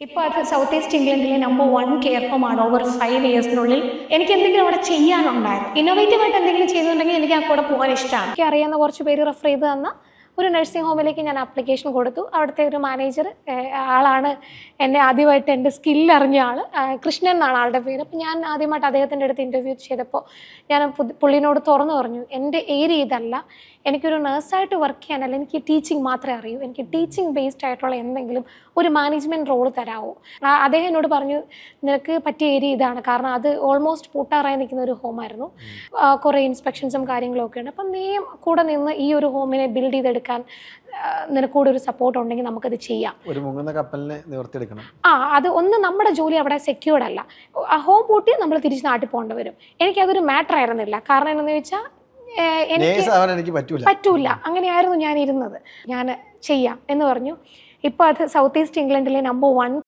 ഇപ്പോൾ അത് south east ഇംഗ്ലണ്ടിലെ നമ്പർ വൺ കെയർ ഹോം ആണ് ഓവർ ഫൈവ് ഇയേഴ്സിനുള്ളിൽ എനിക്ക് എന്തെങ്കിലും അവിടെ ചെയ്യാനുണ്ടായിരുന്നു. ഇന്നോവേറ്റീവ് ആയിട്ട് എന്തെങ്കിലും ചെയ്തിട്ടുണ്ടെങ്കിൽ എനിക്ക് ആ കൂടെ പോകാൻ ഇഷ്ടമാണ് എനിക്ക് അറിയാവുന്ന കുറച്ച് പേര് റെഫർ ചെയ്ത് തന്ന ഒരു നഴ്സിംഗ് ഹോമിലേക്ക് ഞാൻ ആപ്ലിക്കേഷൻ കൊടുത്തു. അവിടുത്തെ ഒരു മാനേജർ ആളാണ് എന്നെ ആദ്യമായിട്ട് എന്റെ സ്കില്ല് അറിഞ്ഞ ആൾ കൃഷ്ണൻ എന്നാണ് ആളുടെ പേര്. അപ്പോൾ ഞാൻ ആദ്യമായിട്ട് അദ്ദേഹത്തിന്റെ അടുത്ത് ഇന്റർവ്യൂ ചെയ്തപ്പോൾ ഞാൻ പുള്ളിനോട് തുറന്നു പറഞ്ഞു എന്റെ ഏരിയ ഇതല്ല. എനിക്കൊരു നേഴ്സായിട്ട് വർക്ക് ചെയ്യാനല്ല. എനിക്ക് ടീച്ചിങ് മാത്രമേ അറിയൂ. എനിക്ക് ടീച്ചിങ് ബേസ്ഡ് ആയിട്ടുള്ള എന്തെങ്കിലും ഒരു മാനേജ്മെന്റ് റോൾ തരാമോ അദ്ദേഹം എന്നോട് പറഞ്ഞു നിനക്ക് പറ്റിയ ഏരിയ ഇതാണ്. കാരണം അത് ഓൾമോസ്റ്റ് പൂട്ടാറായി നിൽക്കുന്ന ഒരു ഹോമായിരുന്നു കുറേ ഇൻസ്പെക്ഷൻസും കാര്യങ്ങളും ഒക്കെ ഉണ്ട് അപ്പം നീ കൂടെ നിന്ന് ഈ ഒരു ഹോമിനെ ബിൽഡ് ചെയ്തെടുക്കാൻ ആ, നിനക്ക് കൂടെ ഒരു സപ്പോർട്ട് ഉണ്ടെങ്കിൽ നമുക്കത് ചെയ്യാം. ഒരു മുങ്ങുന്ന കപ്പലിനെ നിവർത്തിയെടുക്കണം. ആ അത് ഒന്ന് നമ്മുടെ ജോലി അവിടെ സെക്യൂർഡ് അല്ല. ആ ഹോം പൂട്ടി നമ്മൾ തിരിച്ച് നാട്ടിൽ പോകേണ്ടി വരും. എനിക്കതൊരു മാറ്റർ ആയിരുന്നില്ല. കാരണം എന്താണെന്ന് ചോദിച്ചാൽ എനിക്ക് പറ്റൂല. അങ്ങനെയായിരുന്നു ഞാൻ ഇരുന്നത് ഞാൻ ചെയ്യാം എന്ന് പറഞ്ഞു. ഇപ്പോൾ അത് സൗത്ത് ഈസ്റ്റ് ഇംഗ്ലണ്ടിലെ നമ്പർ വൺ